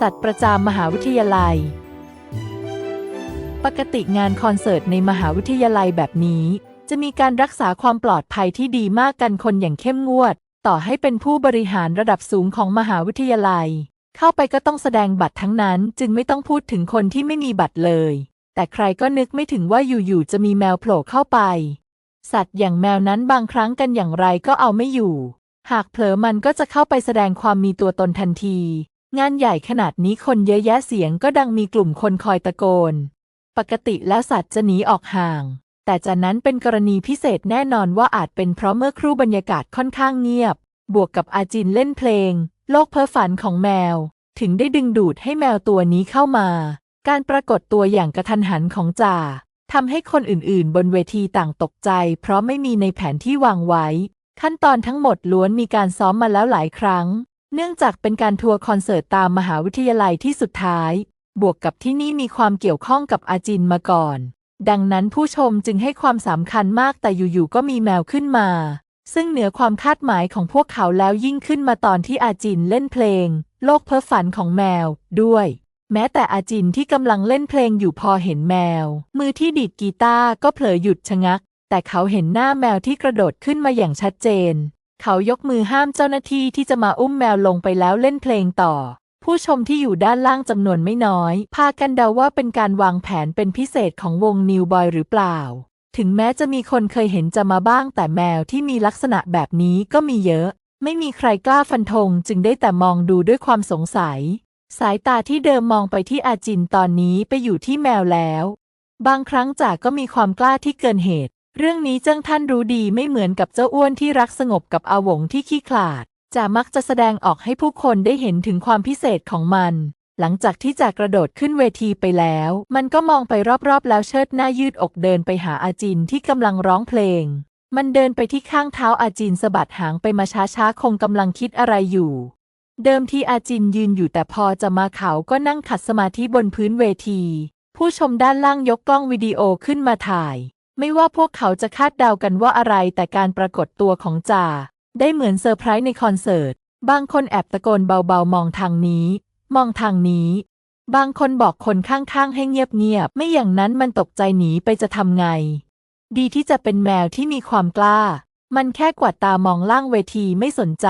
สัตว์ประจำมหาวิทยาลัย ปกติงานคอนเสิร์ตในมหาวิทยาลัยแบบนี้ จะมีการรักษาความปลอดภัยที่ดีมากกันคนอย่างเข้มงวด ต่อให้เป็นผู้บริหารระดับสูงของมหาวิทยาลัย เข้าไปก็ต้องแสดงบัตรทั้งนั้น จึงไม่ต้องพูดถึงคนที่ไม่มีบัตรเลย แต่ใครก็นึกไม่ถึงว่าอยู่ๆจะมีแมวโผล่เข้าไป สัตว์อย่างแมวนั้นบางครั้งกันอย่างไรก็เอาไม่อยู่หากเผลอมันก็จะเข้าไปแสดงความมีตัวตนทันที งานใหญ่ขนาดนี้คนเยอะแยะเสียงก็ดังมีกลุ่มคนคอยตะโกน ปกติแล้วสัตว์จะหนีออกห่าง แต่จากนั้นเป็นกรณีพิเศษแน่นอนว่าอาจเป็นเพราะเมื่อครู่บรรยากาศค่อนข้างเงียบ บวกกับอาจินเล่นเพลง โลกเพ้อฝันของแมว ถึงได้ดึงดูดให้แมวตัวนี้เข้ามา การปรากฏตัวอย่างกระทันหันของจ่าทำให้คนอื่นๆ บนเวทีต่างตกใจ เพราะไม่มีในแผนที่วางไว้ ขั้นตอนทั้งหมดล้วนมีการซ้อมมาแล้วหลายครั้ง เนื่องจากเป็นการทัวร์คอนเสิร์ตตามมหาวิทยาลัยที่สุดท้าย บวกกับที่นี่มีความเกี่ยวข้องกับอาจินมาก่อน ดังนั้นผู้ชมจึงให้ความสำคัญมากแต่อยู่ๆก็มีแมวขึ้นมา ซึ่งเหนือความคาดหมายของพวกเขาแล้วยิ่งขึ้นมาตอนที่อาจินเล่นเพลง โลกเพ้อฝันของแมวด้วย แม้แต่อาจินที่กำลังเล่นเพลงอยู่พอเห็นแมว มือที่ดีดกีตาร์ก็เผลอหยุดชะงัก แต่เขาเห็นหน้าแมวที่กระโดดขึ้นมาอย่างชัดเจน เขายกมือห้ามเจ้าหน้าที่ที่จะมาอุ้มแมวลงไปแล้วเล่นเพลงต่อ ผู้ชมที่อยู่ด้านล่างจำนวนไม่น้อย พากันเดาว่าเป็นการวางแผนเป็นพิเศษของวงนิวบอยหรือเปล่า ถึงแม้จะมีคนเคยเห็นจะมาบ้าง แต่แมวที่มีลักษณะแบบนี้ก็มีเยอะ ไม่มีใครกล้าฟันธงจึงได้แต่มองดูด้วยความสงสัย สายตาที่เดิมมองไปที่อาจินตอนนี้ไปอยู่ที่แมวแล้ว บางครั้งจ่าก็มีความกล้าที่เกินเหตุ เรื่องนี้เจ้าท่านรู้ดีไม่เหมือนกับเจ้าอ้วนที่รักสงบกับอาหวงที่ขี้ขลาดจ่ามักจะแสดงออกให้ผู้คนได้เห็นถึงความพิเศษของมัน หลังจากที่จ่ากระโดดขึ้นเวทีไปแล้ว มันก็มองไปรอบๆ แล้วเชิดหน้ายืดอกเดินไปหาอาจินที่กำลังร้องเพลง มันเดินไปที่ข้างเท้าอาจินสะบัดหางไปมาช้าๆคงกำลังคิดอะไรอยู่ เดิมทีอาจินยืนอยู่แต่พอจะมาเขาก็นั่งขัดสมาธิบนพื้นเวที ผู้ชมด้านล่างยกกล้องวิดีโอขึ้นมาถ่าย ไม่ว่าพวกเขาจะคาดเดากันว่าอะไรแต่การปรากฏตัวของจ่าได้เหมือนเซอร์ไพรส์ในคอนเสิร์ต บางคนแอบตะโกนเบาๆ มองทางนี้ มองทางนี้ บางคนบอกคนข้างๆ ให้เงียบๆ ไม่อย่างนั้นมันตกใจหนีไปจะทำไง ดีที่จะเป็นแมวที่มีความกล้า มันแค่กวาดตามองล่างเวทีไม่สนใจ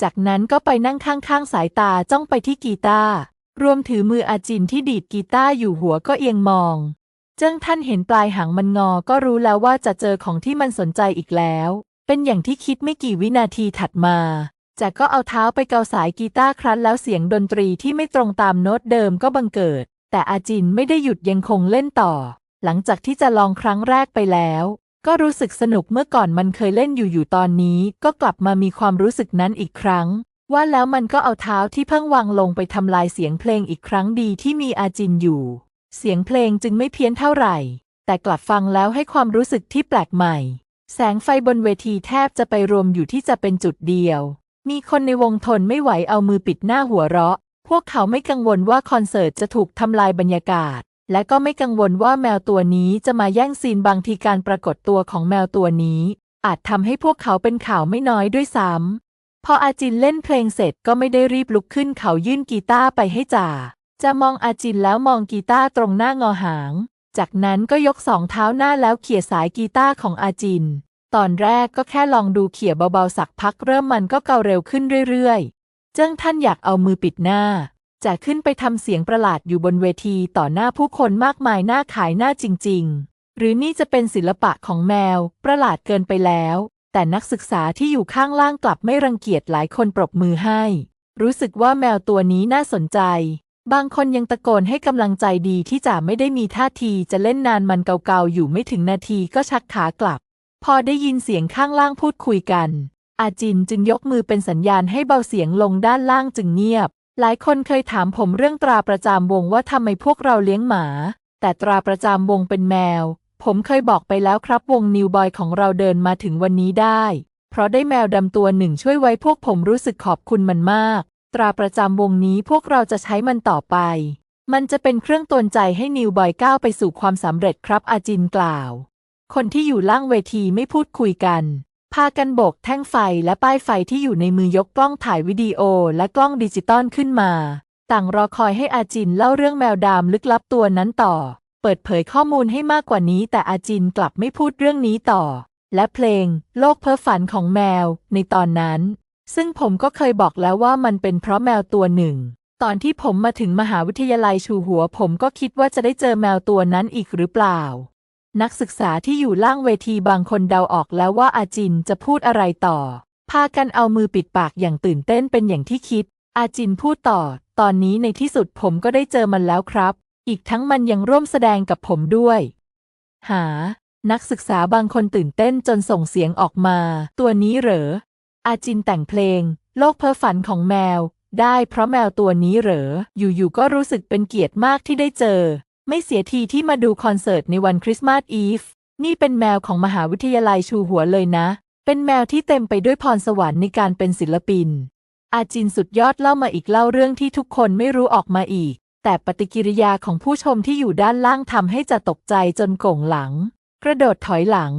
จากนั้นก็ไปนั่งข้างๆ สายตาจ้องไปที่กีตาร์ รวมถือมืออาจินที่ดีดกีตาร์อยู่หัวก็เอียงมอง เจิ้งท่านเห็นปลายหางมันงอก็รู้แล้วว่าจะเจอของที่มันสนใจอีกแล้ว เป็นอย่างที่คิดไม่กี่วินาทีถัดมาจากก็เอาเท้าไปเกาสายกีตาร์ครั้นแล้วเสียงดนตรีที่ไม่ตรงตามโน้ตเดิมก็บังเกิด แต่อาจินไม่ได้หยุดยังคงเล่นต่อ หลังจากที่จะลองครั้งแรกไปแล้ว ก็รู้สึกสนุกเมื่อก่อนมันเคยเล่นอยู่อยู่ตอนนี้ ก็กลับมามีความรู้สึกนั้นอีกครั้ง ว่าแล้วมันก็เอาเท้าที่เพิ่งวางลงไปทำลายเสียงเพลงอีกครั้งดีที่มีอาจินอยู่ เสียงเพลงจึงไม่เพี้ยนเท่าไหร่ แต่กลับฟังแล้วให้ความรู้สึกที่แปลกใหม่ แสงไฟบนเวทีแทบจะไปรวมอยู่ที่จะเป็นจุดเดียว มีคนในวงทนไม่ไหวเอามือปิดหน้าหัวเราะ พวกเขาไม่กังวลว่าคอนเสิร์ตจะถูกทำลายบรรยากาศ และก็ไม่กังวลว่าแมวตัวนี้จะมาแย่งซีนบางทีการปรากฏตัวของแมวตัวนี้ อาจทำให้พวกเขาเป็นข่าวไม่น้อยด้วยซ้ำพออาจินเล่นเพลงเสร็จก็ไม่ได้รีบลุกขึ้นเขายื่นกีตาร์ไปให้จ่า จะมองอาจินแล้วมองกีตาร์ตรงหน้างอหาง จากนั้นก็ยกสองเท้าหน้าแล้วเขี่ยสายกีตาร์ของอาจิน ตอนแรกก็แค่ลองดูเขี่ยเบาๆสักพักเริ่มมันก็เกาเร็วขึ้นเรื่อยๆ เจิ้งท่านอยากเอามือปิดหน้า จะขึ้นไปทำเสียงประหลาดอยู่บนเวทีต่อหน้าผู้คนมากมายหน้าขายหน้าจริง ๆ หรือนี่จะเป็นศิลปะของแมว ประหลาดเกินไปแล้ว แต่นักศึกษาที่อยู่ข้างล่างกลับไม่รังเกียจหลายคนปรบมือให้ รู้สึกว่าแมวตัวนี้น่าสนใจ บางคนยังตะโกนให้กำลังใจดีที่จ่าไม่ได้มีท่าทีจะเล่นนานมันเก่าๆอยู่ไม่ถึงนาทีก็ชักขากลับ พอได้ยินเสียงข้างล่างพูดคุยกัน อาจินจึงยกมือเป็นสัญญาณให้เบาเสียงลงด้านล่างจึงเงียบ หลายคนเคยถามผมเรื่องตราประจำวงว่าทำไมพวกเราเลี้ยงหมา แต่ตราประจำวงเป็นแมว ผมเคยบอกไปแล้วครับวงนิวบอยของเราเดินมาถึงวันนี้ได้ เพราะได้แมวดำตัวหนึ่งช่วยไว้พวกผมรู้สึกขอบคุณมันมาก ตราประจำวงนี้พวกเราจะใช้มันต่อไป มันจะเป็นเครื่องตนใจให้นิวบอยก้าวไปสู่ความสำเร็จครับอาจินกล่าว คนที่อยู่ล่างเวทีไม่พูดคุยกัน พากันโบกแท่งไฟและป้ายไฟที่อยู่ในมือยกกล้องถ่ายวิดีโอและกล้องดิจิตอลขึ้นมา ต่างรอคอยให้อาจินเล่าเรื่องแมวดำลึกลับตัวนั้นต่อ เปิดเผยข้อมูลให้มากกว่านี้ แต่อาจินกลับไม่พูดเรื่องนี้ต่อ และเพลง โลกเพ้อฝันของแมว ในตอนนั้น ซึ่งผมก็เคยบอกแล้วว่ามันเป็นเพราะแมวตัวหนึ่ง ตอนที่ผมมาถึงมหาวิทยาลัยชูหัว ผมก็คิดว่าจะได้เจอแมวตัวนั้นอีกหรือเปล่า นักศึกษาที่อยู่ล่างเวทีบางคนเดาออกแล้วว่าอาจินจะพูดอะไรต่อ พากันเอามือปิดปากอย่างตื่นเต้นเป็นอย่างที่คิด อาจินพูดต่อ ตอนนี้ในที่สุดผมก็ได้เจอมันแล้วครับ อีกทั้งมันยังร่วมแสดงกับผมด้วย หา นักศึกษาบางคนตื่นเต้นจนส่งเสียงออกมา ตัวนี้เหรอ อาจินแต่งเพลง โลกเพ้อฝันของแมว ได้เพราะแมวตัวนี้เหรอ อยู่ๆก็รู้สึกเป็นเกียรติมากที่ได้เจอ ไม่เสียทีที่มาดูคอนเสิร์ตในวันคริสต์มาสอีฟ นี่เป็นแมวของมหาวิทยาลัยชูหัวเลยนะ เป็นแมวที่เต็มไปด้วยพรสวรรค์ในการเป็นศิลปิน อาจินสุดยอดเล่ามาอีกเล่าเรื่องที่ทุกคนไม่รู้ออกมาอีก แต่ปฏิกิริยาของผู้ชมที่อยู่ด้านล่างทำให้จะตกใจจนโก่งหลัง กระโดดถอยหลัง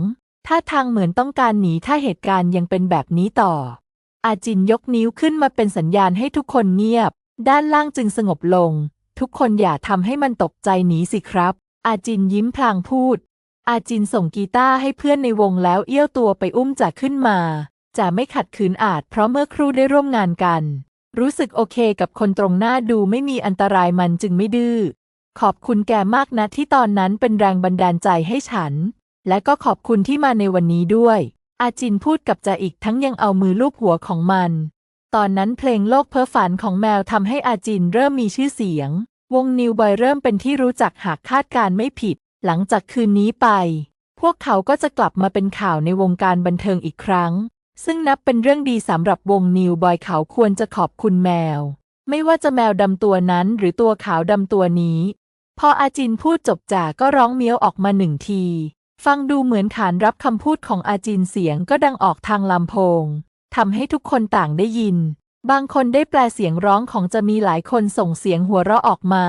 ท่าทางเหมือนต้องการหนีถ้าเหตุการณ์ยังเป็นแบบนี้ต่อ อาจินยกนิ้วขึ้นมาเป็นสัญญาณให้ทุกคนเงียบ ด้านล่างจึงสงบลง ทุกคนอย่าทำให้มันตกใจหนีสิครับ อาจินยิ้มพลางพูด อาจินส่งกีตาร์ให้เพื่อนในวงแล้วเอี้ยวตัวไปอุ้มจ่าขึ้นมาจ่าไม่ขัดขืนอาจ เพราะเมื่อครู่ได้ร่วมงานกัน รู้สึกโอเคกับคนตรงหน้าดูไม่มีอันตรายมันจึงไม่ดื้อขอบคุณแกมากนะที่ตอนนั้นเป็นแรงบันดาลใจให้ฉัน และก็ขอบคุณที่มาในวันนี้ด้วย อาจินพูดกับจ่าอีกทั้งยังเอามือลูบหัวของมัน ตอนนั้นเพลงโลกเพ้อฝันของแมวทำให้อาจินเริ่มมีชื่อเสียง วงนิวบอยเริ่มเป็นที่รู้จักหากคาดการไม่ผิด หลังจากคืนนี้ไป พวกเขาก็จะกลับมาเป็นข่าวในวงการบันเทิงอีกครั้ง ซึ่งนับเป็นเรื่องดีสำหรับวงนิวบอยเขาควรจะขอบคุณแมว ไม่ว่าจะแมวดำตัวนั้นหรือตัวขาวดำตัวนี้ พออาจินพูดจบจาก็ร้องเมียวออกมาหนึ่งที ฟังดูเหมือนขานรับคำพูดของอาจินเสียงก็ดังออกทางลำโพงทำให้ทุกคนต่างได้ยิน บางคนได้แปลเสียงร้องของจะมีหลายคนส่งเสียงหัวเราะออกมา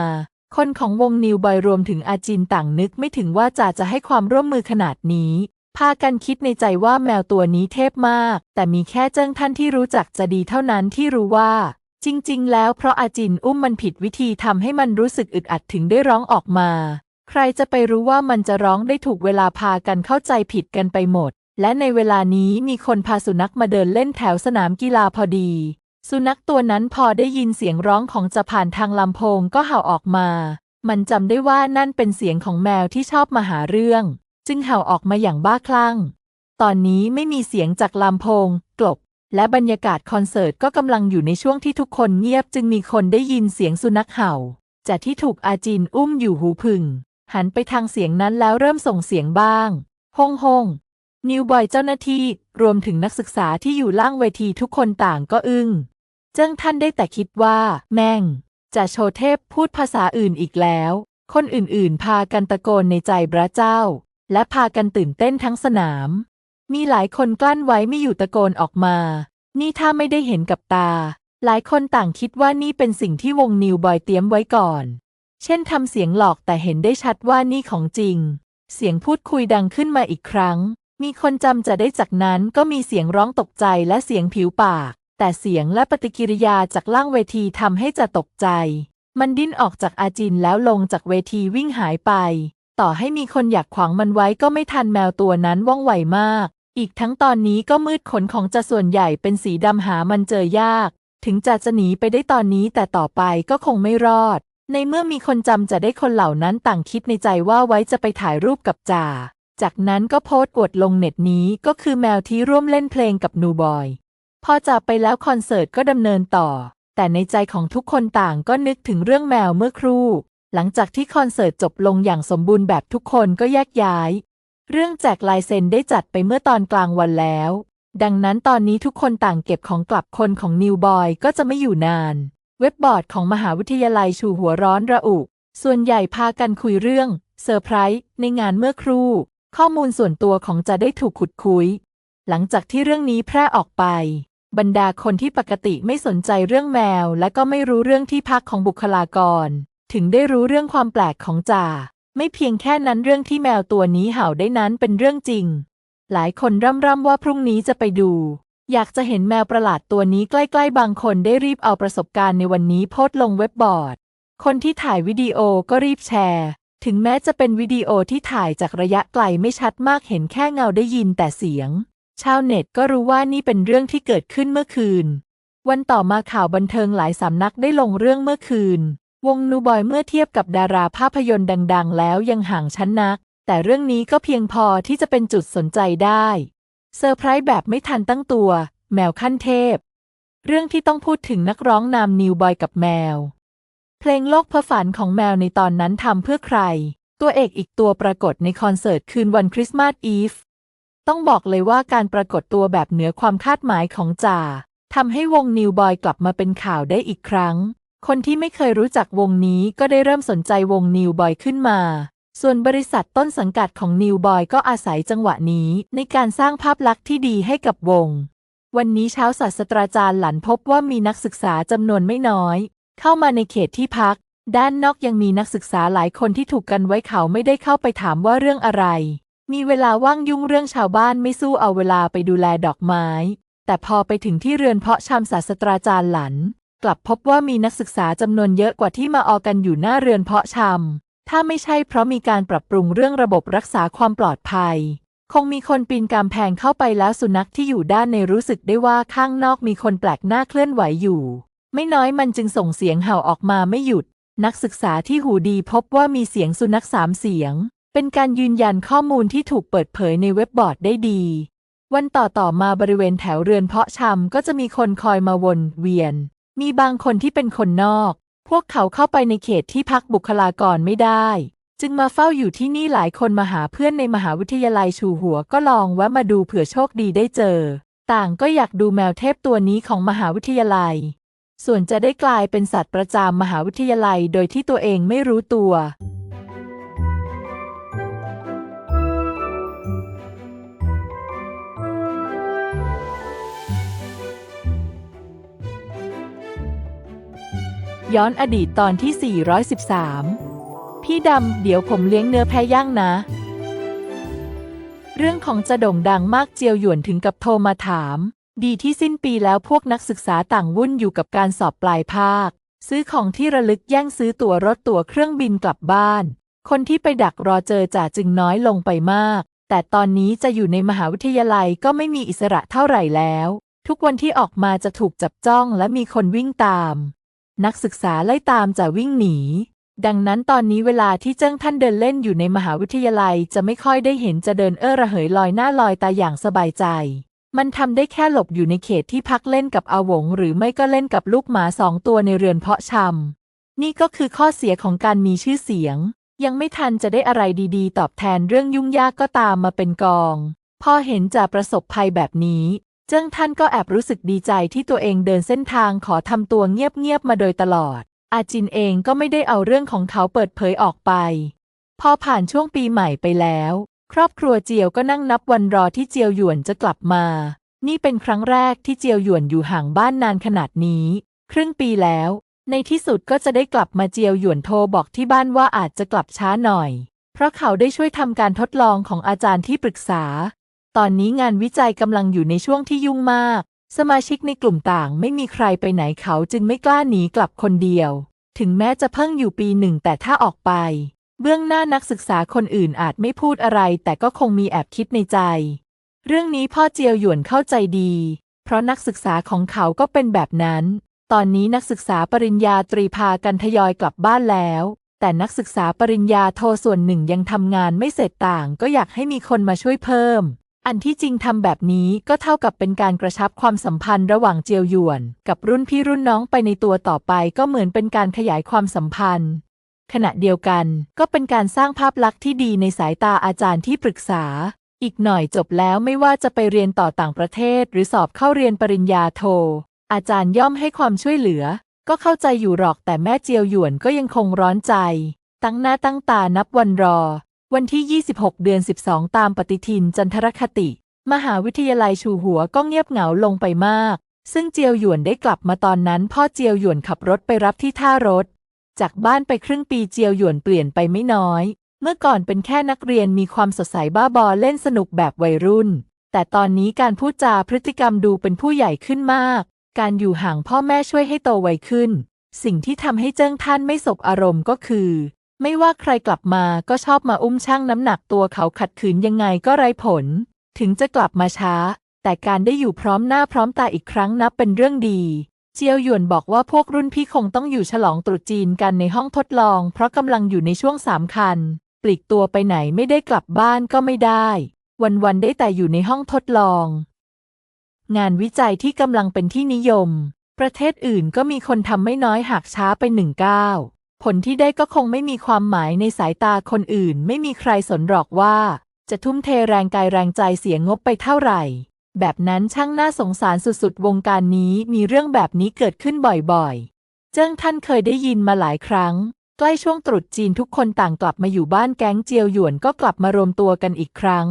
คนของวงนิวบอยรวมถึงอาจินต่างนึกไม่ถึงว่าจ่าจะให้ความร่วมมือขนาดนี้ พากันคิดในใจว่าแมวตัวนี้เทพมาก แต่มีแค่เจ้งท่านที่รู้จักจะดีเท่านั้นที่รู้ว่า จริง ๆ แล้วเพราะอาจินอุ้มมันผิดวิธีทำให้มันรู้สึกอึดอัดถึงได้ร้องออกมา ใครจะไปรู้ว่ามันจะร้องได้ถูกเวลาพากันเข้าใจผิดกันไปหมด และในเวลานี้มีคนพาสุนัขมาเดินเล่นแถวสนามกีฬาพอดี สุนัขตัวนั้นพอได้ยินเสียงร้องของจะผ่านทางลำโพงก็เห่าออกมา มันจำได้ว่านั่นเป็นเสียงของแมวที่ชอบมาหาเรื่อง จึงเห่าออกมาอย่างบ้าคลั่ง ตอนนี้ไม่มีเสียงจากลำโพง กลบและบรรยากาศคอนเสิร์ตก็กำลังอยู่ในช่วงที่ทุกคนเงียบจึงมีคนได้ยินเสียงสุนัขเห่าจากที่ถูกอาจินอุ้มอยู่หูพึ่ง หันไปทางเสียงนั้นแล้วเริ่มส่งเสียงบ้างฮงฮงนิวบอยเจ้าหน้าที่รวมถึงนักศึกษาที่อยู่ล่างเวทีทุกคนต่างก็อึ้งเจิ้งท่านได้แต่คิดว่า แม่ง จะโชเทพพูดภาษาอื่นอีกแล้ว คนอื่นๆ พากันตะโกนในใจพระเจ้า และพากันตื่นเต้นทั้งสนาม มีหลายคนกลั้นไว้ไม่อยู่ตะโกนออกมา นี่ถ้าไม่ได้เห็นกับตา หลายคนต่างคิดว่านี่เป็นสิ่งที่วงนิวบอยเตรียมไว้ก่อน เช่นทำเสียงหลอกแต่เห็นได้ชัดว่านี่ของจริง เสียงพูดคุยดังขึ้นมาอีกครั้ง มีคนจำจะได้จากนั้นก็มีเสียงร้องตกใจและเสียงผิวปาก แต่เสียงและปฏิกิริยาจากล่างเวทีทำให้จะตกใจ มันดิ้นออกจากอาจินแล้วลงจากเวทีวิ่งหายไป ต่อให้มีคนอยากขวางมันไว้ก็ไม่ทันแมวตัวนั้นว่องไวมาก อีกทั้งตอนนี้ก็มืดขนของจะส่วนใหญ่เป็นสีดำหามันเจอยาก ถึงจะจะหนีไปได้ตอนนี้แต่ต่อไปก็คงไม่รอด ในเมื่อมีคนจำจะได้คนเหล่านั้นต่างคิดในใจว่าไว้จะไปถ่ายรูปกับจ่า จากนั้นก็โพสต์อวดลงเน็ตนี้ก็คือแมวที่ร่วมเล่นเพลงกับนูบอย พอจากไปแล้วคอนเสิร์ตก็ดำเนินต่อ แต่ในใจของทุกคนต่างก็นึกถึงเรื่องแมวเมื่อครู่ หลังจากที่คอนเสิร์ตจบลงอย่างสมบูรณ์แบบทุกคนก็แยกย้าย เรื่องแจกลายเซ็นได้จัดไปเมื่อตอนกลางวันแล้ว ดังนั้นตอนนี้ทุกคนต่างเก็บของกลับคนของนิวบอยก็จะไม่อยู่นาน เว็บบอร์ดของมหาวิทยาลัยชูหัวร้อนระอุ ส่วนใหญ่พากันคุยเรื่องเซอร์ไพรส์ในงานเมื่อครู่ ข้อมูลส่วนตัวของจะได้ถูกขุดคุย หลังจากที่เรื่องนี้แพร่ออกไป บรรดาคนที่ปกติไม่สนใจเรื่องแมว และก็ไม่รู้เรื่องที่พักของบุคลากร ถึงได้รู้เรื่องความแปลกของจ่าไม่เพียงแค่นั้นเรื่องที่แมวตัวนี้เห่าได้นั้นเป็นเรื่องจริง หลายคนร่ำร่ำว่าพรุ่งนี้จะไปดู อยากจะเห็นแมวประหลาดตัวนี้ใกล้ๆ บางคนได้รีบเอาประสบการณ์ในวันนี้โพสต์ลงเว็บบอร์ด คนที่ถ่ายวิดีโอก็รีบแชร์ ถึงแม้จะเป็นวิดีโอที่ถ่ายจากระยะไกลไม่ชัดมากเห็นแค่เงาได้ยินแต่เสียง ชาวเน็ตก็รู้ว่านี่เป็นเรื่องที่เกิดขึ้นเมื่อคืน วันต่อมาข่าวบันเทิงหลายสำนักได้ลงเรื่องเมื่อคืน วงนูบอยเมื่อเทียบกับดาราภาพยนตร์ดัง ๆ แล้วยังห่างชั้นนัก แต่เรื่องนี้ก็เพียงพอที่จะเป็นจุดสนใจได้ เซอร์ไพรส์แบบไม่ทันตั้งตัว แมวขั้นเทพ เรื่องที่ต้องพูดถึงนักร้องนามนิวบอยกับแมว เพลงโลกเพ้อฝันของแมวในตอนนั้นทำเพื่อใคร ตัวเอกอีกตัวปรากฏในคอนเสิร์ตคืนวันคริสต์มาสอีฟ ต้องบอกเลยว่าการปรากฏตัวแบบเหนือความคาดหมายของจ่าทำให้วงนิวบอยกลับมาเป็นข่าวได้อีกครั้ง คนที่ไม่เคยรู้จักวงนี้ก็ได้เริ่มสนใจวงนิวบอยขึ้นมา ส่วนบริษัทต้นสังกัดของนิวบอยก็อาศัยจังหวะนี้ในการสร้างภาพลักษณ์ที่ดีให้กับวง วันนี้เช้าศาสตราจารย์หลันพบว่ามีนักศึกษาจำนวนไม่น้อย เข้ามาในเขตที่พัก ด้านนอกยังมีนักศึกษาหลายคนที่ถูกกันไว้เขาไม่ได้เข้าไปถามว่าเรื่องอะไร มีเวลาว่างยุ่งเรื่องชาวบ้านไม่สู้เอาเวลาไปดูแลดอกไม้ แต่พอไปถึงที่เรือนเพาะชำศาสตราจารย์หลัน กลับพบว่ามีนักศึกษาจำนวนเยอะกว่าที่มาออกันอยู่หน้าเรือนเพาะชำ ถ้าไม่ใช่เพราะมีการปรับปรุงเรื่องระบบรักษาความปลอดภัย คงมีคนปีนกำแพงเข้าไปแล้วสุนัขที่อยู่ด้านในรู้สึกได้ว่าข้างนอกมีคนแปลกหน้าเคลื่อนไหวอยู่ ไม่น้อยมันจึงส่งเสียงเห่าออกมาไม่หยุด นักศึกษาที่หูดีพบว่ามีเสียงสุนัขสามเสียง เป็นการยืนยันข้อมูลที่ถูกเปิดเผยในเว็บบอร์ดได้ดี วันต่อต่อมาบริเวณแถวเรือนเพาะชำก็จะมีคนคอยมาวนเวียน มีบางคนที่เป็นคนนอก วกเขาเข้าไปในเขตที่พักบุคลากรไม่ได้ จึงมาเฝ้าอยู่ที่นี่หลายคนมาหาเพื่อนในมหาวิทยาลัยชูหัวก็ลองแวะมาดูเผื่อโชคดีได้เจอ ต่างก็อยากดูแมวเทพตัวนี้ของมหาวิทยาลัย ส่วนจะได้กลายเป็นสัตว์ประจำมหาวิทยาลัยโดยที่ตัวเองไม่รู้ตัว ย้อนอดีตตอนที่ 413 พี่ดำ เดี๋ยวผมเลี้ยงเนื้อแพะย่างนะ เรื่องของจะโด่งดังมากเจียวหยวนถึงกับโทรมาถาม ดีที่สิ้นปีแล้วพวกนักศึกษาต่างวุ่นอยู่กับการสอบปลายภาค ซื้อของที่ระลึกแย่งซื้อตั๋วรถตั๋วเครื่องบินกลับบ้าน คนที่ไปดักรอเจอจ่าจึงน้อยลงไปมาก แต่ตอนนี้จะอยู่ในมหาวิทยาลัยก็ไม่มีอิสระเท่าไหร่แล้ว ทุกวันที่ออกมาจะถูกจับจ้องและมีคนวิ่งตาม นักศึกษาไล่ตามจะวิ่งหนี ดังนั้นตอนนี้เวลาที่เจ้งท่านเดินเล่นอยู่ในมหาวิทยาลัยจะไม่ค่อยได้เห็นจะเดินเอ้อระเหยลอยหน้าลอยตาอย่างสบายใจ มันทำได้แค่หลบอยู่ในเขตที่พักเล่นกับอาหวง หรือไม่ก็เล่นกับลูกหมาสองตัวในเรือนเพาะชำนี่ก็คือข้อเสียของการมีชื่อเสียง ยังไม่ทันจะได้อะไรดีๆ ตอบแทนเรื่องยุ่งยากก็ตามมาเป็นกอง พอเห็นจะประสบภัยแบบนี้ เจิ้งท่านก็แอบรู้สึกดีใจที่ตัวเองเดินเส้นทางขอทำตัวเงียบๆมาโดยตลอด อาจินเองก็ไม่ได้เอาเรื่องของเขาเปิดเผยออกไป พอผ่านช่วงปีใหม่ไปแล้ว ครอบครัวเจียวก็นั่งนับวันรอที่เจียวหยวนจะกลับมา นี่เป็นครั้งแรกที่เจียวหยวนอยู่ห่างบ้านนานขนาดนี้ ครึ่งปีแล้ว ในที่สุดก็จะได้กลับมาเจียวหยวนโทรบอกที่บ้านว่าอาจจะกลับช้าหน่อย เพราะเขาได้ช่วยทำการทดลองของอาจารย์ที่ปรึกษา ตอนนี้งานวิจัยกำลังอยู่ในช่วงที่ยุ่งมาก สมาชิกในกลุ่มต่างไม่มีใครไปไหนเขาจึงไม่กล้าหนีกลับคนเดียว ถึงแม้จะเพิ่งอยู่ปีหนึ่งแต่ถ้าออกไป เบื้องหน้านักศึกษาคนอื่นอาจไม่พูดอะไร แต่ก็คงมีแอบคิดในใจ เรื่องนี้พ่อเจียวหยวนเข้าใจดี เพราะนักศึกษาของเขาก็เป็นแบบนั้น ตอนนี้นักศึกษาปริญญาตรีพากันทยอยกลับบ้านแล้วแต่นักศึกษาปริญญาโทส่วนหนึ่งยังทำงานไม่เสร็จต่าง ก็อยากให้มีคนมาช่วยเพิ่ม อันที่จริงทำแบบนี้ก็เท่ากับเป็นการกระชับความสัมพันธ์ระหว่างเจียวหยวน กับรุ่นพี่รุ่นน้องไปในตัวต่อไปก็เหมือนเป็นการขยายความสัมพันธ์ ขณะเดียวกันก็เป็นการสร้างภาพลักษณ์ที่ดีในสายตาอาจารย์ที่ปรึกษา อีกหน่อยจบแล้วไม่ว่าจะไปเรียนต่อต่างประเทศ หรือสอบเข้าเรียนปริญญาโท อาจารย์ย่อมให้ความช่วยเหลือ ก็เข้าใจอยู่หรอกแต่แม่เจียวหยวนก็ยังคงร้อนใจ ตั้งหน้าตั้งตานับวันรอ วันที่ 26 เดือน 12 ตามปฏิทินจันทรคติ มหาวิทยาลัยชูหัวก็เงียบเหงาลงไปมาก ซึ่งเจียวหยวนได้กลับมาตอนนั้น พ่อเจียวหยวนขับรถไปรับที่ท่ารถ จากบ้านไปครึ่งปีเจียวหยวนเปลี่ยนไปไม่น้อย เมื่อก่อนเป็นแค่นักเรียนมีความสดใสบ้าบอเล่นสนุกแบบวัยรุ่น แต่ตอนนี้การพูดจาพฤติกรรมดูเป็นผู้ใหญ่ขึ้นมาก การอยู่ห่างพ่อแม่ช่วยให้โตไวขึ้น สิ่งที่ทำให้เจิ้งท่านไม่สบอารมณ์ก็คือ ไม่ว่าใครกลับมาก็ชอบมาอุ้มช่างน้ำหนักตัวเขาขัดขืนยังไงก็ไร้ผล ถึงจะกลับมาช้า แต่การได้อยู่พร้อมหน้าพร้อมตาอีกครั้งนับเป็นเรื่องดี เจียวหยวนบอกว่าพวกรุ่นพี่คงต้องอยู่ฉลองตรุษจีนกันในห้องทดลอง เพราะกำลังอยู่ในช่วงสามคัน ปลีกตัวไปไหนไม่ได้กลับบ้านก็ไม่ได้ วันๆได้แต่อยู่ในห้องทดลอง งานวิจัยที่กำลังเป็นที่นิยม ประเทศอื่นก็มีคนทำไม่น้อยหากช้าไปหนึ่งก้าว ผลที่ได้ก็คงไม่มีความหมายในสายตาคนอื่น ไม่มีใครสนหรอกว่า จะทุ่มเทแรงกายแรงใจเสียงบไปเท่าไหร่ แบบนั้นช่างน่าสงสารสุดๆ วงการนี้มีเรื่องแบบนี้เกิดขึ้นบ่อยๆ เจิ้งท่านเคยได้ยินมาหลายครั้ง ใกล้ช่วงตรุษจีนทุกคนต่างกลับมาอยู่บ้านแก๊งเจียวหยวนก็กลับมารวมตัวกันอีกครั้ง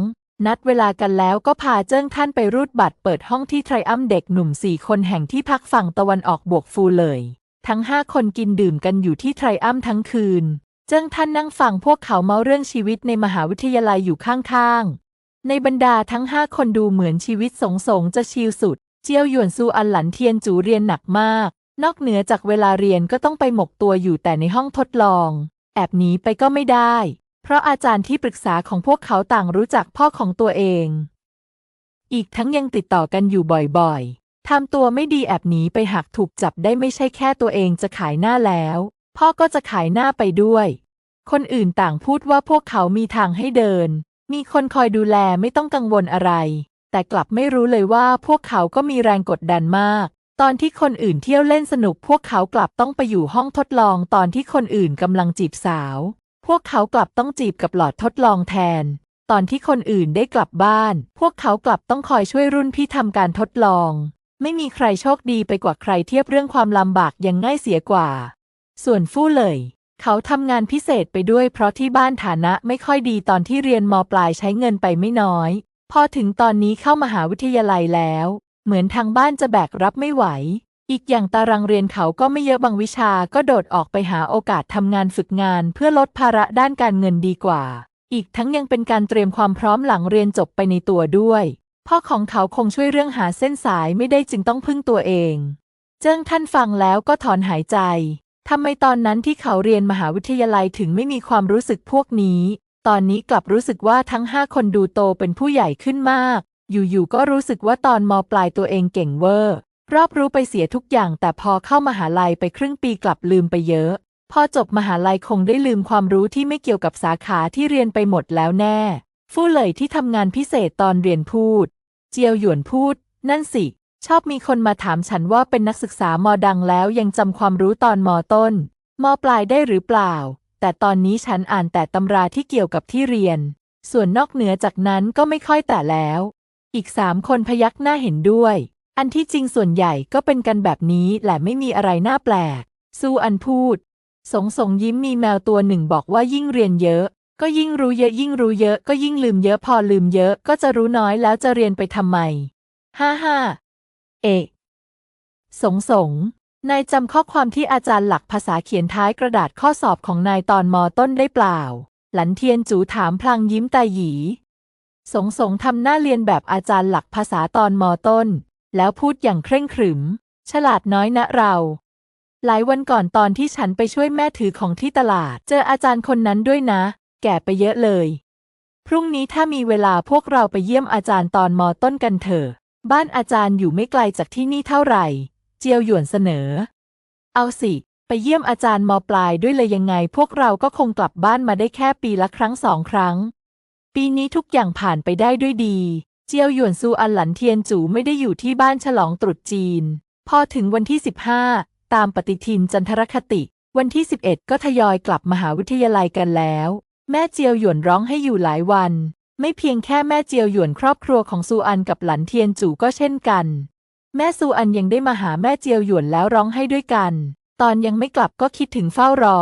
นัดเวลากันแล้วก็พาเจิ้งท่านไปรูดบัตรเปิดห้องที่ไทรอัมเด็กหนุ่มสี่คนแห่งที่พักฝั่งตะวันออกบวกฟูเลย ทั้งห้าคนกินดื่มกันอยู่ที่ไทรอัมทั้งคืน เจิ้งท่านนั่งฟังพวกเขาเมาเรื่องชีวิตในมหาวิทยาลัยอยู่ข้างๆ ในบรรดาทั้งห้าคนดูเหมือนชีวิตสงสงจะชิลสุด เจียวหยวนซูอันหลันเทียนจูเรียนหนักมาก นอกเหนือจากเวลาเรียนก็ต้องไปหมกตัวอยู่แต่ในห้องทดลอง แอบหนีไปก็ไม่ได้ เพราะอาจารย์ที่ปรึกษาของพวกเขาต่างรู้จักพ่อของตัวเอง อีกทั้งยังติดต่อกันอยู่บ่อยๆ ทำตัวไม่ดีแอบหนีไปหากถูกจับได้ไม่ใช่แค่ตัวเองจะขายหน้าแล้ว พ่อก็จะขายหน้าไปด้วย คนอื่นต่างพูดว่าพวกเขามีทางให้เดิน มีคนคอยดูแลไม่ต้องกังวลอะไร แต่กลับไม่รู้เลยว่าพวกเขาก็มีแรงกดดันมาก ตอนที่คนอื่นเที่ยวเล่นสนุก พวกเขากลับต้องไปอยู่ห้องทดลองตอนที่คนอื่นกำลังจีบสาว พวกเขากลับต้องจีบกับหลอดทดลองแทน ตอนที่คนอื่นได้กลับบ้าน พวกเขากลับต้องคอยช่วยรุ่นพี่ทำการทดลอง ไม่มีใครโชคดีไปกว่าใครเทียบเรื่องความลำบากยังง่ายเสียกว่า ส่วนฟู่เลย เขาทำงานพิเศษไปด้วยเพราะที่บ้านฐานะไม่ค่อยดีตอนที่เรียนมปลายใช้เงินไปไม่น้อย พอถึงตอนนี้เข้ามหาวิทยาลัยแล้ว เหมือนทางบ้านจะแบกรับไม่ไหว อีกอย่างตารางเรียนเขาก็ไม่เยอะบางวิชาก็โดดออกไปหาโอกาสทำงานฝึกงานเพื่อลดภาระด้านการเงินดีกว่า อีกทั้งยังเป็นการเตรียมความพร้อมหลังเรียนจบไปในตัวด้วย พ่อของเขาคงช่วยเรื่องหาเส้นสายไม่ได้จึงต้องพึ่งตัวเอง เจิ้งท่านฟังแล้วก็ถอนหายใจทำไมตอนนั้นที่เขาเรียนมหาวิทยาลัยถึงไม่มีความรู้สึกพวกนี้ ตอนนี้กลับรู้สึกว่าทั้งห้าคนดูโตเป็นผู้ใหญ่ขึ้นมาก อยู่ๆก็รู้สึกว่าตอนมปลายตัวเองเก่งเวอร์ รอบรู้ไปเสียทุกอย่าง แต่พอเข้ามหาลัยไปครึ่งปีกลับลืมไปเยอะ พอจบมหาลัยคงได้ลืมความรู้ที่ไม่เกี่ยวกับสาขาที่เรียนไปหมดแล้วแน่ ฟู่เหลยที่ทำงานพิเศษตอนเรียนพูด เจียวหยวนพูด นั่นสิ ชอบมีคนมาถามฉันว่าเป็นนักศึกษามอดังแล้วยังจำความรู้ตอนมอต้นมอปลายได้หรือเปล่า แต่ตอนนี้ฉันอ่านแต่ตำราที่เกี่ยวกับที่เรียน ส่วนนอกเหนือจากนั้นก็ไม่ค่อยแต่แล้ว อีกสามคนพยักหน้าเห็นด้วย อันที่จริงส่วนใหญ่ก็เป็นกันแบบนี้แหละไม่มีอะไรน่าแปลกสู้อันพูด สงสงยิ้มมีแมวตัวหนึ่งบอกว่ายิ่งเรียนเยอะ ก็ยิ่งรู้เยอะยิ่งรู้เยอะก็ยิ่งลืมเยอะพอลืมเยอะก็จะรู้น้อยแล้วจะเรียนไปทำไม ฮ่าฮ่าเอกสงสงนายจำข้อความที่อาจารย์หลักภาษาเขียนท้ายกระดาษข้อสอบของนายตอนมอต้นได้เปล่า หลันเทียนจูถามพลางยิ้มตาหยี สงสงทำหน้าเรียนแบบอาจารย์หลักภาษาตอนมอต้น แล้วพูดอย่างเคร่งขรึม ฉลาดน้อยนะเรา หลายวันก่อนตอนที่ฉันไปช่วยแม่ถือของที่ตลาด เจออาจารย์คนนั้นด้วยนะ แก่ไปเยอะเลย พรุ่งนี้ถ้ามีเวลาพวกเราไปเยี่ยมอาจารย์ตอนมอต้นกันเถอะ บ้านอาจารย์อยู่ไม่ไกลจากที่นี่เท่าไหร่ เจียวหยวนเสนอ เอาสิ ไปเยี่ยมอาจารย์มปลายด้วยเลยยังไง พวกเราก็คงกลับบ้านมาได้แค่ปีละครั้งสองครั้ง ปีนี้ทุกอย่างผ่านไปได้ด้วยดี เจียวหยวนซูอันหลันเทียนจูไม่ได้อยู่ที่บ้านฉลองตรุษจีน พอถึงวันที่15ตามปฏิทินจันทรคติ วันที่ 11 ก็ทยอยกลับมหาวิทยาลัยกันแล้ว แม่เจียวหยวนร้องให้อยู่หลายวัน ไม่เพียงแค่แม่เจียวหยวนครอบครัวของซูอันกับหลันเทียนจูก็เช่นกัน แม่ซูอันยังได้มาหาแม่เจียวหยวนแล้วร้องให้ด้วยกัน ตอนยังไม่กลับก็คิดถึงเฝ้ารอ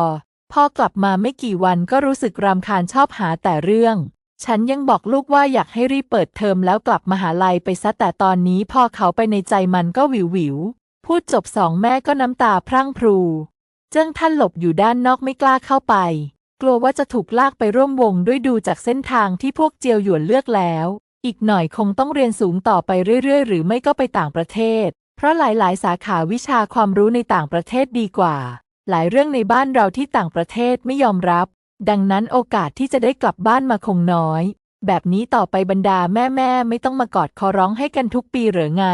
พอกลับมาไม่กี่วันก็รู้สึกรำคาญชอบหาแต่เรื่อง ฉันยังบอกลูกว่าอยากให้รีบเปิดเทอมแล้วกลับมหาลัยไปซะแต่ตอนนี้พอเขาไปในใจมันก็วิววิวพูดจบสองแม่ก็น้ำตาพรั่งพรู เจิ้งท่านหลบอยู่ด้านนอกไม่กล้าเข้าไป กลัวว่าจะถูกลากไปร่วมวงด้วยดูจากเส้นทางที่พวกเจียวหยวนเลือกแล้ว อีกหน่อยคงต้องเรียนสูงต่อไปเรื่อยๆ หรือไม่ก็ไปต่างประเทศ เพราะหลายๆ สาขาวิชาความรู้ในต่างประเทศดีกว่า หลายเรื่องในบ้านเราที่ต่างประเทศไม่ยอมรับ ดังนั้นโอกาสที่จะได้กลับบ้านมาคงน้อย แบบนี้ต่อไปบรรดาแม่ๆไม่ต้องมากอดคอร้องให้กันทุกปีหรือไง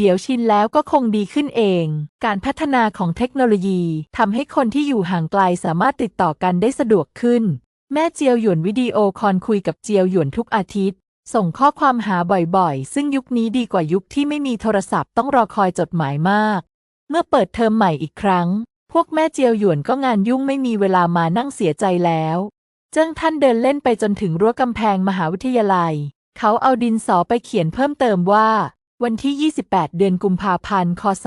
เดี๋ยวชินแล้วก็คงดีขึ้นเอง การพัฒนาของเทคโนโลยีทำให้คนที่อยู่ห่างไกลสามารถติดต่อกันได้สะดวกขึ้น แม่เจียวหยวนวิดีโอคอลคุยกับเจียวหยวนทุกอาทิตย์ ส่งข้อความหาบ่อยๆ ซึ่งยุคนี้ดีกว่ายุคที่ไม่มีโทรศัพท์ต้องรอคอยจดหมายมาก เมื่อเปิดเทอมใหม่อีกครั้ง พวกแม่เจียวหยวนก็งานยุ่งไม่มีเวลามานั่งเสียใจแล้วเจิ้งท่านเดินเล่นไปจนถึงรั้วกำแพงมหาวิทยาลัย เขาเอาดินสอไปเขียนเพิ่มเติมว่า วันที่ 28 เดือนกุมภาพันธ์ คศ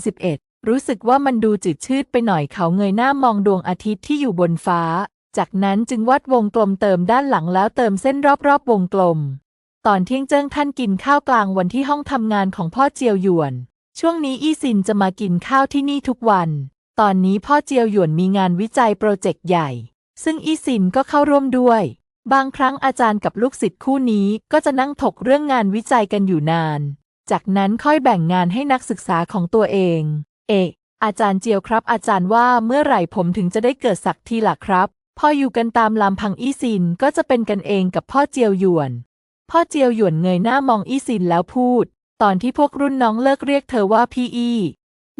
2011 รู้สึกว่ามันดูจืดชืดไปหน่อยเขาเงยหน้ามองดวงอาทิตย์ที่อยู่บนฟ้า จากนั้นจึงวาดวงกลมเติมด้านหลังแล้วเติมเส้นรอบๆวงกลม ตอนเที่ยงเจิ้งท่านกินข้าวกลางวันที่ห้องทำงานของพ่อเจียวหยวน ช่วงนี้อี้ซินจะมากินข้าวที่นี่ทุกวัน ตอนนี้พ่อเจียวหยวนมีงานวิจัยโปรเจกต์ใหญ่ ซึ่งอี้ซินก็เข้าร่วมด้วย บางครั้งอาจารย์กับลูกศิษย์คู่นี้ก็จะนั่งถกเรื่องงานวิจัยกันอยู่นาน จากนั้นค่อยแบ่งงานให้นักศึกษาของตัวเอง เอะอาจารย์เจียวครับ อาจารย์ว่าเมื่อไหร่ผมถึงจะได้เกิดสักทีล่ะครับ พออยู่กันตามลำพังอี้ซินก็จะเป็นกันเองกับพ่อเจียวหยวน พ่อเจียวหยวนเงยหน้ามองอี้ซินแล้วพูด ตอนที่พวกรุ่นน้องเลิกเรียกเธอว่าพี่อี้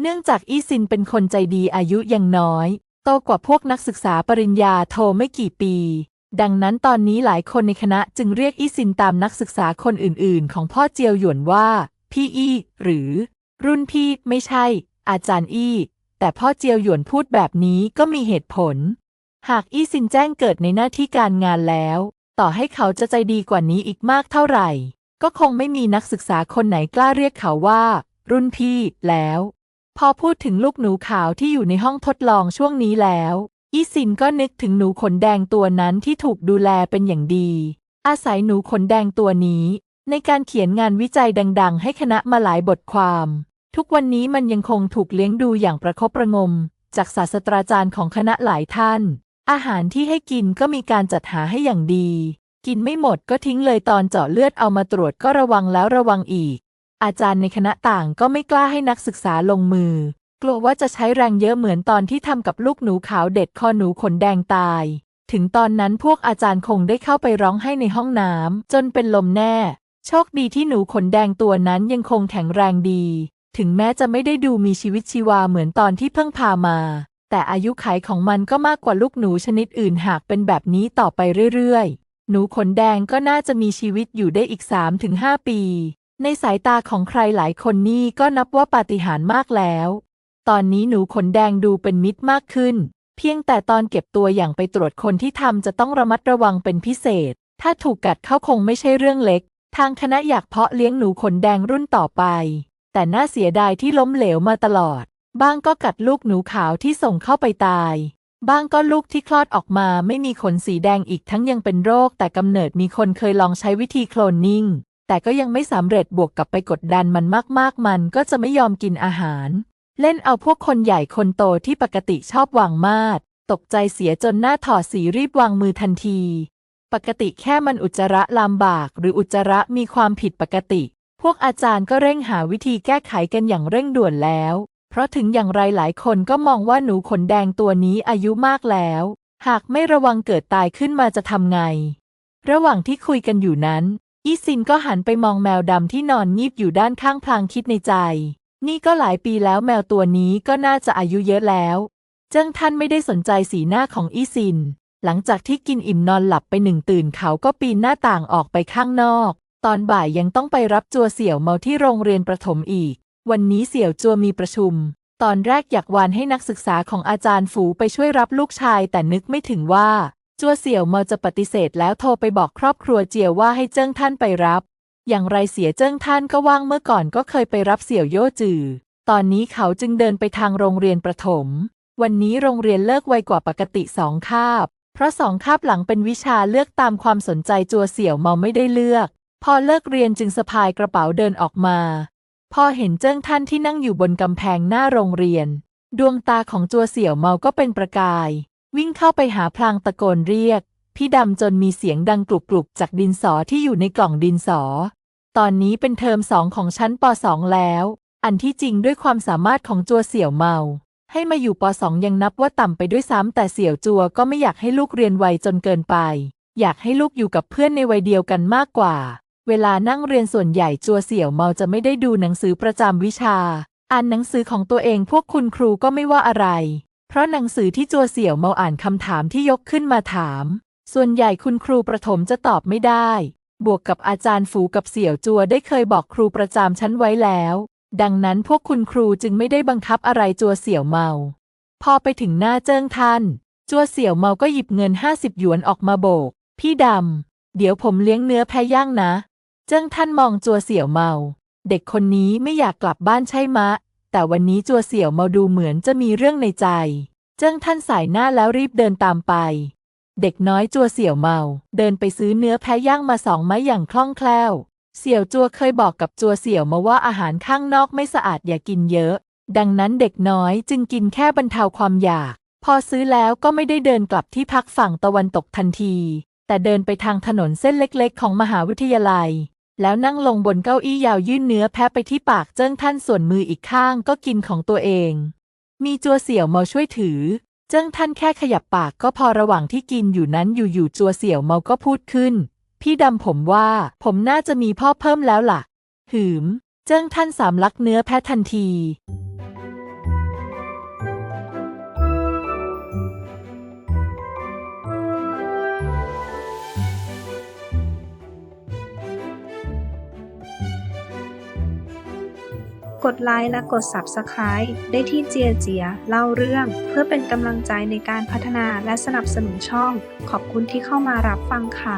เนื่องจากอี้ซินเป็นคนใจดีอายุยังน้อย โตกว่าพวกนักศึกษาปริญญาโทไม่กี่ปี ดังนั้นตอนนี้หลายคนในคณะจึงเรียกอี้ซินตามนักศึกษาคนอื่นๆ ของพ่อเจียวหยวนว่า พี่อี้หรือ รุ่นพี่ไม่ใช่ อาจารย์อี้ แต่พ่อเจียวหยวนพูดแบบนี้ก็มีเหตุผล หากอี้ซินแจ้งเกิดในหน้าที่การงานแล้ว ต่อให้เขาจะใจดีกว่านี้อีกมากเท่าไหร่ ก็คงไม่มีนักศึกษาคนไหนกล้าเรียกเขาว่า รุ่นพี่แล้ว พอพูดถึงลูกหนูขาวที่อยู่ในห้องทดลองช่วงนี้แล้ว อีซินก็นึกถึงหนูขนแดงตัวนั้นที่ถูกดูแลเป็นอย่างดี อาศัยหนูขนแดงตัวนี้ ในการเขียนงานวิจัยดัง ๆ ให้คณะมาหลายบทความ ทุกวันนี้มันยังคงถูกเลี้ยงดูอย่างประคบประงม จากศาสตราจารย์ของคณะหลายท่าน อาหารที่ให้กินก็มีการจัดหาให้อย่างดี กินไม่หมดก็ทิ้งเลยตอนเจาะเลือดเอามาตรวจก็ระวังแล้วระวังอีก อาจารย์ในคณะต่างก็ไม่กล้าให้นักศึกษาลงมือ กลัวว่าจะใช้แรงเยอะเหมือนตอนที่ทำกับลูกหนูขาวเด็ดคอหนูขนแดงตาย ถึงตอนนั้นพวกอาจารย์คงได้เข้าไปร้องให้ในห้องน้ำจนเป็นลมแน่ โชคดีที่หนูขนแดงตัวนั้นยังคงแข็งแรงดี ถึงแม้จะไม่ได้ดูมีชีวิตชีวาเหมือนตอนที่เพิ่งพามา แต่อายุขัยของมันก็มากกว่าลูกหนูชนิดอื่นหากเป็นแบบนี้ต่อไปเรื่อยๆ หนูขนแดงก็น่าจะมีชีวิตอยู่ได้อีก 3-5 ปี ในสายตาของใครหลายคนนี่ก็นับว่าปาฏิหาริย์มากแล้ว ตอนนี้หนูขนแดงดูเป็นมิตรมากขึ้น เพียงแต่ตอนเก็บตัวอย่างไปตรวจคนที่ทำจะต้องระมัดระวังเป็นพิเศษ ถ้าถูกกัดเข้าคงไม่ใช่เรื่องเล็ก ทางคณะอยากเพาะเลี้ยงหนูขนแดงรุ่นต่อไป แต่น่าเสียดายที่ล้มเหลวมาตลอด บ้างก็กัดลูกหนูขาวที่ส่งเข้าไปตาย บ้างก็ลูกที่คลอดออกมาไม่มีขนสีแดงอีกทั้งยังเป็นโรค แต่กำเนิดมีคนเคยลองใช้วิธีโคลนนิ่งแต่ก็ยังไม่สำเร็จบวกกับไปกดดันมันมากๆ มันก็จะไม่ยอมกินอาหาร เล่นเอาพวกคนใหญ่คนโตที่ปกติชอบวางมาด ตกใจเสียจนหน้าถอดสีรีบวางมือทันที ปกติแค่มันอุจจาระลำบาก หรืออุจจาระมีความผิดปกติ พวกอาจารย์ก็เร่งหาวิธีแก้ไขกันอย่างเร่งด่วนแล้ว เพราะถึงอย่างไรหลายคนก็มองว่าหนูขนแดงตัวนี้อายุมากแล้ว หากไม่ระวังเกิดตายขึ้นมาจะทำไง ระหว่างที่คุยกันอยู่นั้น อีซินก็หันไปมองแมวดำที่นอนงีบอยู่ด้านข้างพลางคิดในใจ นี่ก็หลายปีแล้วแมวตัวนี้ก็น่าจะอายุเยอะแล้ว เจิ้งท่านไม่ได้สนใจสีหน้าของอีซิน หลังจากที่กินอิ่มนอนหลับไปหนึ่งตื่นเขาก็ปีนหน้าต่างออกไปข้างนอก ตอนบ่ายยังต้องไปรับจัวเสี่ยวเมาที่โรงเรียนประถมอีก วันนี้เสี่ยวจัวมีประชุม ตอนแรกอยากวานให้นักศึกษาของอาจารย์ฝูไปช่วยรับลูกชาย แต่นึกไม่ถึงว่า จัวเสี่ยวเมาจะปฏิเสธแล้วโทรไปบอกครอบครัวเจียวว่าให้เจิ้งท่านไปรับ อย่างไรเสียเจิ้งท่านก็ว่างเมื่อก่อนก็เคยไปรับเสี่ยวโย่จือ ตอนนี้เขาจึงเดินไปทางโรงเรียนประถม วันนี้โรงเรียนเลิกไวกว่าปกติสองคาบ เพราะสองคาบหลังเป็นวิชาเลือกตามความสนใจจัวเสี่ยวเมาไม่ได้เลือก พอเลิกเรียนจึงสะพายกระเป๋าเดินออกมา พอเห็นเจิ้งท่านที่นั่งอยู่บนกำแพงหน้าโรงเรียน ดวงตาของจัวเสี่ยวเมาก็เป็นประกาย วิ่งเข้าไปหาพลางตะโกนเรียกพี่ดำจนมีเสียงดังกรุบๆจากดินสอที่อยู่ในกล่องดินสอ ตอนนี้เป็นเทอมสองของชั้นปสองแล้ว อันที่จริงด้วยความสามารถของจัวเสี่ยวเมา ให้มาอยู่ปสองยังนับว่าต่ำไปด้วยซ้ำแต่เสี่ยวจัวก็ไม่อยากให้ลูกเรียนไวจนเกินไป อยากให้ลูกอยู่กับเพื่อนในวัยเดียวกันมากกว่า เวลานั่งเรียนส่วนใหญ่จัวเสี่ยวเมาจะไม่ได้ดูหนังสือประจำวิชา อ่านหนังสือของตัวเองพวกคุณครูก็ไม่ว่าอะไร เพราะหนังสือที่จัวเสี่ยวเมาอ่านคำถามที่ยกขึ้นมาถาม ส่วนใหญ่คุณครูประถมจะตอบไม่ได้ บวกกับอาจารย์ฝูกับเสี่ยวจัวได้เคยบอกครูประจำชั้นไว้แล้ว ดังนั้นพวกคุณครูจึงไม่ได้บังคับอะไรจัวเสี่ยวเมา พอไปถึงหน้าเจิ้งท่าน จัวเสี่ยวเมาก็หยิบเงินห้าสิบหยวนออกมาโบก พี่ดำ เดี๋ยวผมเลี้ยงเนื้อแพะย่างนะ เจิ้งท่านมองจัวเสี่ยวเมา เด็กคนนี้ไม่อยากกลับบ้านใช่มะ แต่วันนี้จัวเสี่ยวเมาดูเหมือนจะมีเรื่องในใจ เจิ้งท่านสายหน้าแล้วรีบเดินตามไป เด็กน้อยจัวเสี่ยวเมา เดินไปซื้อเนื้อแพะย่างมาสองไม้อย่างคล่องแคล่ว เสี่ยวจัวเคยบอกกับจัวเสี่ยวมาว่าอาหารข้างนอกไม่สะอาดอย่ากินเยอะ ดังนั้นเด็กน้อยจึงกินแค่บรรเทาความอยาก พอซื้อแล้วก็ไม่ได้เดินกลับที่พักฝั่งตะวันตกทันที แต่เดินไปทางถนนเส้นเล็กๆ ของมหาวิทยาลัย แล้วนั่งลงบนเก้าอี้ยาวยื่นเนื้อแพะไปที่ปากเจิ้งท่านส่วนมืออีกข้างก็กินของตัวเอง มีจัวเสี่ยวเมาช่วยถือ เจิ้งท่านแค่ขยับปากก็พอระหว่างที่กินอยู่นั้นอยู่ๆจัวเสี่ยวเมาก็พูดขึ้น พี่ดำผมว่าผมน่าจะมีพ่อเพิ่มแล้วล่ะ หืม เจิ้งท่านสามลักเนื้อแพะทันที กดไลค์และกด Subscribe ได้ที่เจียเจียเล่าเรื่อง เพื่อเป็นกำลังใจในการพัฒนาและสนับสนุนช่อง ขอบคุณที่เข้ามารับฟังค่ะ